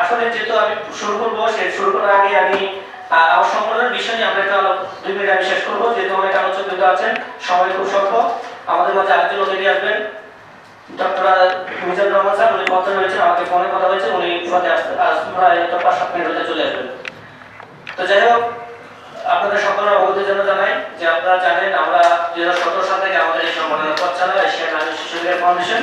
আসলে যেহেতু আমি শুরু করব, সে শুরু করার আগে আমি আমার সংগঠনের বিষয় নিয়ে আমরা একটা দুই মিনিট আমি শেষ করব। যেহেতু অনেক আলোচক আছেন সময় খুব স্বল্প। আমাদের মাঝে আরেকজন অতিথি আসবেন। ডক্টর মিজানুর রহমান স্যার, উনি কথা হয়েছেন আমাকে ফোনে কথা হয়েছে, উনি পদে আসতে প্রায় পাঁচ, সাত মিনিট হতে চলে আসবেন। তো যাই হোক, আপনাদের সকলের অবগতির জন্য জানাই, যে আপনারা জানেন, আমরা দুই হাজার সতেরো সাল থেকে আমাদের এই সংগঠনের পথ চালায়, এশিয়ান শিশু ফাউন্ডেশন।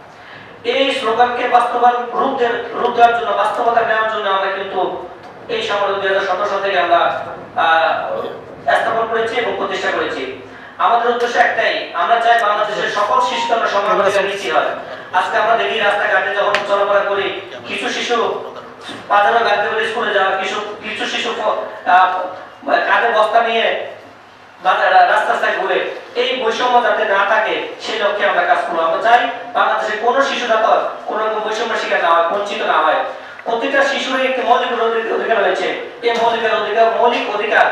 এই স্লোগানকে বাস্তবায়ন, রূপ দেওয়ার জন্য, বাস্তবতা নেওয়ার জন্য আমরা কিন্তু এই সংগঠন দুই হাজার সতেরো সাল থেকে আমরা স্থাপন করেছি এবং প্রতিষ্ঠা করেছি। আমাদের উদ্দেশ্য একটাই, আমরা চাই বাংলাদেশের সকল শিশুকে আমরা সমান অধিকার হয়। আজকে আমরা দেখি রাস্তাঘাটে যখন চলাফেরা করি, কিছু শিশু স্কুলে যাওয়া কিছু কিছু শিশু কাঁধে বস্তা নিয়ে রাস্তা সাইড ঘুরে এই বৈষম্য যাতে না থাকে, সেই লক্ষ্যে আমরা কাজ করব। আমরা চাই বাংলাদেশে কোনো শিশু যাতে কোনো রকম বৈষম্য শিকার না হয়, বঞ্চিত না হয়। প্রতিটা শিশুর একটি মৌলিক অধিকার রয়েছে। এই মৌলিক অধিকার মৌলিক অধিকার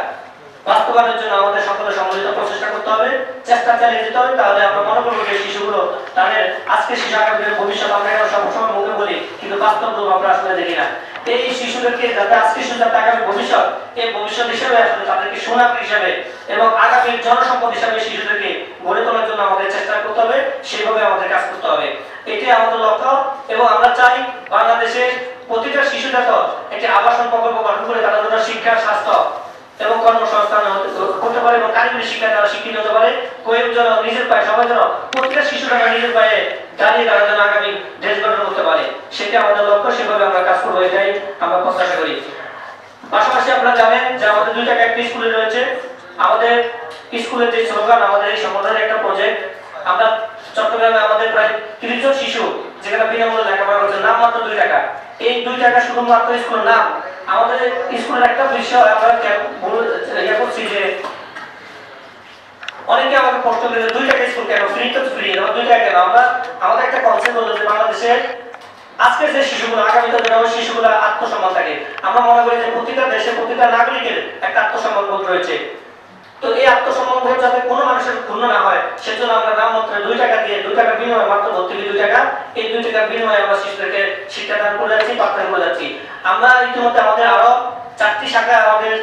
বাস্তবায়নের জন্য আমাদের সকলের সম্মিলিত প্রচেষ্টা করতে হবে, চেষ্টা চালিয়ে যেতে হবে, তাহলে আমরা মনে করব যে শিশুগুলো তাদের আজকে শিশু আগামী দিনের ভবিষ্যৎ আমরা সবসময় মুখে বলি, কিন্তু বাস্তব রূপ আমরা আসলে দেখি না। এই শিশুদেরকে যাতে আজকে শিশু যাতে আগামী ভবিষ্যৎ, এই ভবিষ্যৎ হিসেবে আসলে তাদেরকে সুনাম হিসেবে এবং আগামী জনসম্পদ হিসেবে শিশুদেরকে গড়ে তোলার জন্য আমাদের চেষ্টা করতে হবে, সেইভাবে আমাদের কাজ করতে হবে। এটাই আমাদের লক্ষ্য এবং আমরা চাই বাংলাদেশের প্রতিটা শিশু যাতে একটি আবাসন প্রকল্প গঠন করে তারা শিক্ষা, স্বাস্থ্য এবং কর্মসংস্থান হতে পারে এবং কারিগরি শিক্ষায় তারা শিক্ষিত হতে পারে কেউ যেন নিজের পায়ে, সবাই যেন প্রতিটা শিশু তারা নিজের পায়ে দাঁড়িয়ে তারা যেন আগামী দেশ গঠন করতে পারে, সেটা আমাদের লক্ষ্য, সেভাবে আমরা কাজ করব, এটাই আমরা প্রত্যাশা করি। পাশাপাশি আপনারা জানেন যে আমাদের দুই টাকা একটি স্কুলে রয়েছে। আমাদের স্কুলের যে স্লোগান আমাদের এই সংগঠনের একটা প্রজেক্ট আমরা চট্টগ্রামে আমাদের প্রায় তিরিশ জন শিশু, যেখানে বিনামূল্যে লেখাপড়া করছে নাম মাত্র দুই টাকা। এই দুই টাকা শুধুমাত্র স্কুলের নাম আমাদের স্কুলের একটা বিষয় আমরা ইয়ে করছি যে অনেকে আমাকে প্রশ্ন করে দুই টাকা স্কুল কেন ফ্রি তো ফ্রি এবার দুই টাকা কেন? আমরা, আমাদের একটা কনসেপ্ট হলো যে বাংলাদেশে আজকের যে শিশুগুলো আগামী দিনে যেন শিশুগুলো আত্মসম্মান থাকে, আমরা মনে করি যে প্রতিটা দেশে প্রতিটা নাগরিকের একটা আত্মসম্মান বোধ রয়েছে। তো এই আত্মসম্মান বোধ যাতে কোনো মানুষের ক্ষুণ্ণ না হয়, সেজন্য আমরা নাম মাত্র দুই টাকা দিয়ে দুই টাকা বিনিময়ে মাত্র ভর্তি দুই টাকা, এই দুই টাকার বিনিময়ে আমরা শিশুদেরকে শিক্ষাদান করে যাচ্ছি, পাঠদান করে যাচ্ছি। আমরা ইতিমধ্যে আমাদের আরও চারটি শাখা আমাদের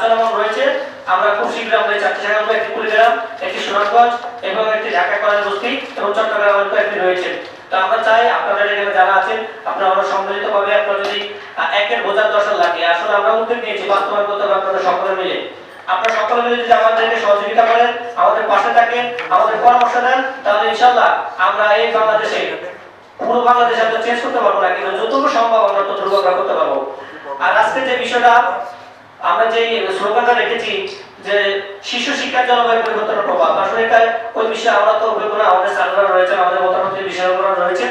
চলমান রয়েছে। আমরা খুব শীঘ্রই আমাদের চারটি শাখা একটি কুড়িগ্রাম, একটি সুনামগঞ্জ এবং একটি ঢাকা কলেজ বস্তি এবং চট্টগ্রাম একটি রয়েছে। তো আমরা চাই আপনাদের এখানে যারা আছেন, আপনারা আমরা সম্মিলিত ভাবে আপনারা যদি একের বোঝার দর্শন লাগে। আসলে আমরা উদ্যোগ নিয়েছি বাস্তবায়ন করতে হবে আপনাদের সকলে মিলে। আপনারা সকলে মিলে যদি আমাদেরকে সহযোগিতা করেন, আমাদের পাশে থাকেন, আমাদের পরামর্শ দেন, তাহলে ইনশাল্লাহ আমরা এই বাংলাদেশে, পুরো বাংলাদেশ আমরা চেঞ্জ করতে পারব না, কিন্তু যতটুকু সম্ভব আমরা ততটুকু আমরা করতে পারব। আর আজকে যে বিষয়টা, আমরা যে স্লোগানটা রেখেছি, যে শিশু শিক্ষার জলবায়ু পরিবর্তনের প্রভাব, আসলে এটা ওই বিষয়ে আমরা তো অভিজ্ঞ না, আমাদের স্যাররা রয়েছেন, আমাদের মতামত বিষয়গুলো রয়েছে।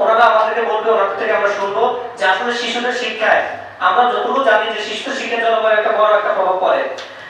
ওনারা আমাদেরকে বলবে ওনাদের থেকে আমরা শুনব যে আসলে শিশুদের শিক্ষায় আমরা যতটুকু জানি যে শিশু শিক্ষার জলবায়ু একটা বড় একটা প্রভাব পড়ে।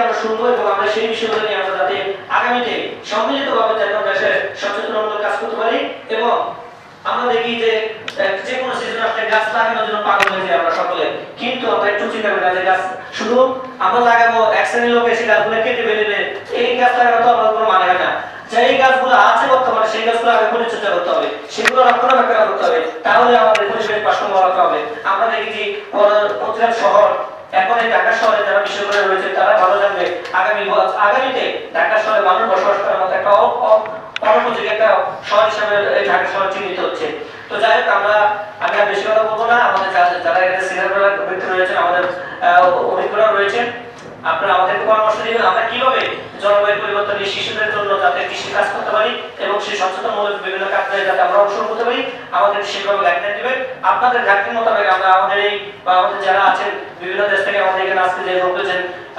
আমরা শুনব এবং আমরা সেই বিষয়গুলো নিয়ে আমরা যাতে আগামীতে সম্মিলিতভাবে যেন দেশে সচেতনমূলক কাজ করতে পারি এবং আমরা দেখি যে যে কোনো সিজনে আপনি গাছ লাগানোর জন্য পাগল হয়ে যাই আমরা সকলে। কিন্তু আমরা একটু চিন্তা করি যে গাছ, শুধু আমরা লাগাবো এক শ্রেণির লোক এসে গাছগুলো কেটে ফেলে এই গাছ লাগানো তো আমার কোনো মানে হয় না। যেই গাছগুলো আছে বর্তমানে, সেই গাছগুলো আগে পরিচর্যা করতে হবে, সেগুলো রক্ষণাবেক্ষণ করতে হবে। তাহলে আমাদের পরিবেশ ভারসাম্য রাখতে হবে আমরা দেখি প্রতিটা শহর এখন এই ঢাকা শহরে যারা বিশ্ববিদ্যালয়ে রয়েছে তারা ভালো জানবে আগামী বছ- আগামীতে ঢাকা শহরে মানুষ বসবাস করার মতো একটা অ- অ- অনুপযোগী একটা শহর হিসাবে এই ঢাকা শহর চিহ্নিত হচ্ছে। তো যাই হোক, আমরা আমি আর বেশি কথা বলব না। আমাদের যারা যারা রয়েছেন, আমাদের অভিজ্ঞরা রয়েছেন। আপনারা আমাদেরকে পরামর্শ দিবেন আমরা কীভাবে জলবায়ু পরিবর্তনে শিশুদের জন্য যাতে কৃষি কাজ করতে পারি এবং সেই সচেতনমূলক বিভিন্ন কাজে যাতে আমরা অংশগ্রহণ করতে পারি আমাদের সেভাবে গাইডলাইন দিবেন। আপনাদের ঘাটতি মোতাবেক আমরা আমাদের এই বা আমাদের যারা আছেন, বিভিন্ন দেশ থেকে আমাদের এখানে আজকে যে লোক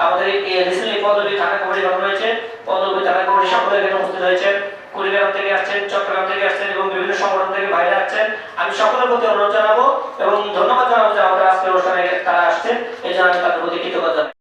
আমাদের এই রিসেন্টলি পদবী থানা কমিটি গঠন হয়েছে। পদবী থানা কমিটি সকলে এখানে উপস্থিত হয়েছেন। কুড়িগ্রাম থেকে আসছেন, চট্টগ্রাম থেকে আসছেন এবং বিভিন্ন সংগঠন থেকে বাইরে আসছেন। আমি সকলের প্রতি অনুরোধ জানাব এবং ধন্যবাদ জানাব যে আমাদের আজকের অনুষ্ঠানে তারা আসছেন। এই জন্য আমি তাদের প্রতি কৃতজ্ঞতা